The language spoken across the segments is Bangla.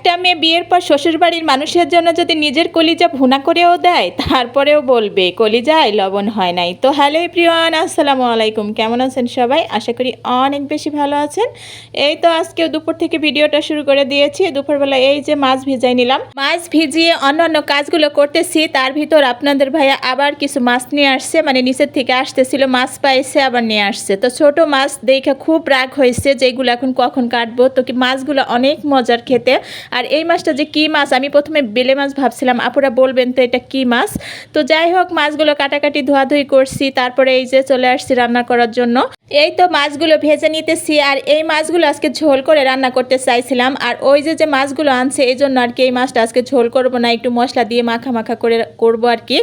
একটা মেয়ে বিয়ের পর শ্বশুরবাড়ির মানুষের জন্য যদি নিজের কলিজা ভুনা করেও দেয়, তারপরেও বলবে, কলিজায় লবণ হয় নাই। তো হ্যালো প্রিয়ান আসসালামু আলাইকুম। কেমন আছেন সবাই? আশা করি অনেক বেশি ভালো আছেন। এই তো আজকেও দুপুর থেকে ভিডিওটা শুরু করে দিয়েছি। দুপুরবেলা এই যে মাছ ভিজাই নিলাম। মাছ ভিজিয়ে অন্যান্য কাজগুলো করতেছি। তার ভিতর আপনাদের ভাইয়া আবার কিছু মাছ নিয়ে আসছে মানে নিচের থেকে আসতেছিল, মাছ পাইছে, আবার নিয়ে আসছে। তো ছোট মাছ দেখে খুব রাগ হয়েছে যেগুলো এখন কখন কাটবো? তো কি মাছগুলো অনেক মজার খেতে। আর এই মাছটা যে কি মাছ? আমি প্রথমে বেলে মাছ ভাবছিলাম। আপুরা বলবেন তো এটা কি মাছ? তো যাই হোক, মাছগুলো কাটাকাটি ধোয়াধুয়ি করছি, তারপরে এই যে চলে আসছি রান্না করার জন্য। এই তো মাছগুলো ভেজে নিতেছি আর এই মাছগুলো আজকে ঝোল করে রান্না করতে চাইছিলাম। আর ওই যে যে মাছগুলো আনছে, এই জন্য আর কি এই মাছটা আজকে ঝোল করব না, একটু মশলা দিয়ে মাখা মাখা করে করব আর কি।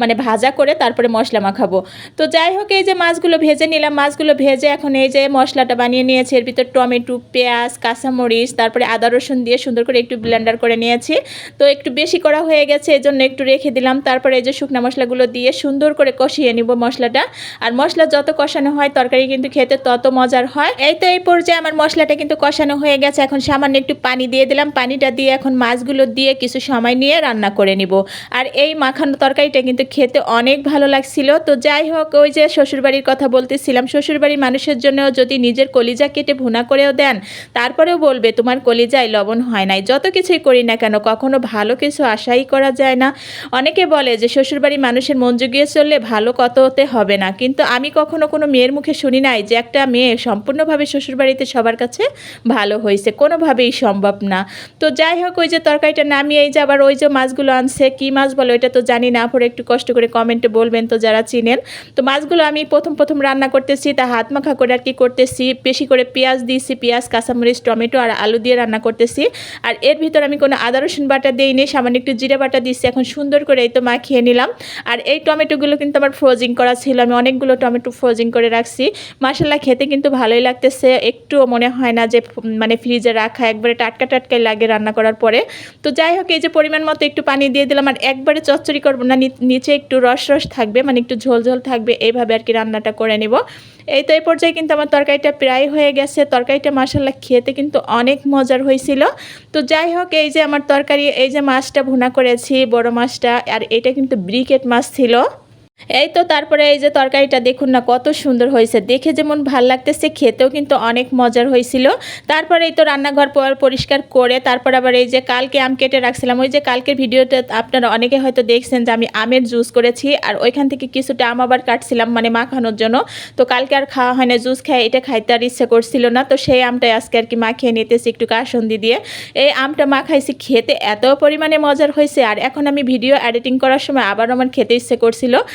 মানে ভাজা করে তারপরে মশলা মাখাবো। তো যাই হোক, এই যে মাছগুলো ভেজে নিলাম। মাছগুলো ভেজে এখন এই যে মশলাটা বানিয়ে নিয়েছি। এর ভিতর টমেটো, পেঁয়াজ, কাঁচামরিচ, তারপরে আদা, রসুন দিয়ে সুন্দর করে একটু ব্লেন্ডার করে নিয়েছি। তো একটু বেশি করা হয়ে গেছে এই জন্য একটু রেখে দিলাম। তারপরে এই যে শুকনো মশলাগুলো দিয়ে সুন্দর করে কষিয়ে নিব মশলাটা। আর মশলা যত কষানো হয়, তরকারি কিন্তু খেতে তত মজার হয়। এই তো এই পর্যায়ে আমার মশলাটা কিন্তু কষানো হয়ে গেছে। এখন সামান্য একটু পানি দিয়ে দিলাম। পানিটা দিয়ে এখন মাছগুলো দিয়ে কিছু সময় নিয়ে রান্না করে নিব। আর এই মাখানো তরকারিটা কিন্তু খেতে অনেক ভালো লাগছিল। তো যাই হোক, ওই যে শ্বশুরবাড়ির কথা বলতেছিলাম, শ্বশুরবাড়ির মানুষের জন্যও যদি নিজের কলিজা কেটে ভুনা করেও দেন, তারপরেও বলবে, তোমার কলিজায় লবণ হয় নাই। যত কিছুই করি না কেন, কখনো ভালো কিছু আশাই করা যায় না। অনেকে বলে যে শ্বশুরবাড়ি মানুষের মন জুগিয়ে চললে ভালো কত হতে হবে না? কিন্তু আমি কখনো কোনো মেয়ের মুখে শুনি নাই যে, একটা মেয়ে সম্পূর্ণভাবে শ্বশুরবাড়িতে সবার কাছে ভালো হয়েছে। কোনোভাবেই সম্ভব না। তো যাই হোক, ওই যে তরকারিটা নামিয়ে এই যে আবার ওই যে মাছগুলো আনছে, কী মাছ বলো এটা তো জানি না। পরে একটু কষ্ট করে কমেন্টে বলবেন তো যারা চিনেন। তো মাছগুলো আমি প্রথম প্রথম রান্না করতেছি, তা হাত মাখা করে আর কি করতেছি। বেশি করে পেঁয়াজ দিয়েছি, পেঁয়াজ, কাঁচামরিচ, টমেটো আর আলু দিয়ে রান্না করতেছি। আর এর ভিতর আমি কোনো আদা, রসুন বাটা দিইনি, সামান্য একটু জিরে বাটা দিচ্ছি এখন সুন্দর করে এই তো মাখিয়ে নিলাম। আর এই টমেটোগুলো কিন্তু আমার ফ্রোজিং করা ছিল, আমি অনেকগুলো টমেটো ফ্রোজিং করে রাখছি। মাসাল্লাহ খেতে কিন্তু ভালোই লাগতেছে একটুও মনে হয় না যে মানে ফ্রিজে রাখা, একবারে টাটকা টাটকাই লাগে রান্না করার পরে। তো যাই হোক, এই যে পরিমাণ মতো একটু পানি দিয়ে দিলাম, আর একবারে চচ্চড়ি করব না, নি- নিচে একটু রস রস থাকবে মানে একটু ঝোল ঝোল থাকবে, এইভাবে আর কি রান্নাটা করে নেব। এই তো এই পর্যায়ে কিন্তু আমার তরকারিটা প্রায় হয়ে গেছে, তরকারিটা মাসাল্লাহ খেতে কিন্তু অনেক মজার হয়েছিল। তো যাই হোক, এই যে আমার তরকারি, এই যে মাছটা ভুনা করেছি, বড় মাছটা, আর এটা কিন্তু ব্রিকেট মাছ ছিল। এই তো তারপরে এই যে তরকারিটা দেখুন না কত সুন্দর হয়েছে। দেখে যেমন ভালো লাগতেছে, খেতেও কিন্তু অনেক মজার হয়েছিল। তারপরে এই তো রান্নাঘর পর পরিষ্কার করে, তারপর আবার এই যে কালকে আম কেটে রাখছিলাম। ওই যে কালকের ভিডিওতে আপনারা অনেকে হয়তো দেখছেন যে আমি আমের জুস করেছি, আর ওইখান থেকে কিছুটা আম আবার কাটছিলাম মানে মাখানোর জন্য। তো কালকে আর খাওয়া হয় না, জুস খাই, এটা খাইতে আর ইচ্ছে করছিল না। তো সেই আমটাই আজকে আর কি মাখিয়ে নিতেছি একটু কাসন্দি দিয়ে। এই আমটা মাখাইছি খেতে এত পরিমাণে মজার হয়েছে, আর এখন আমি ভিডিও এডিটিং করার সময় আবার আমার খেতে ইচ্ছে করছিল।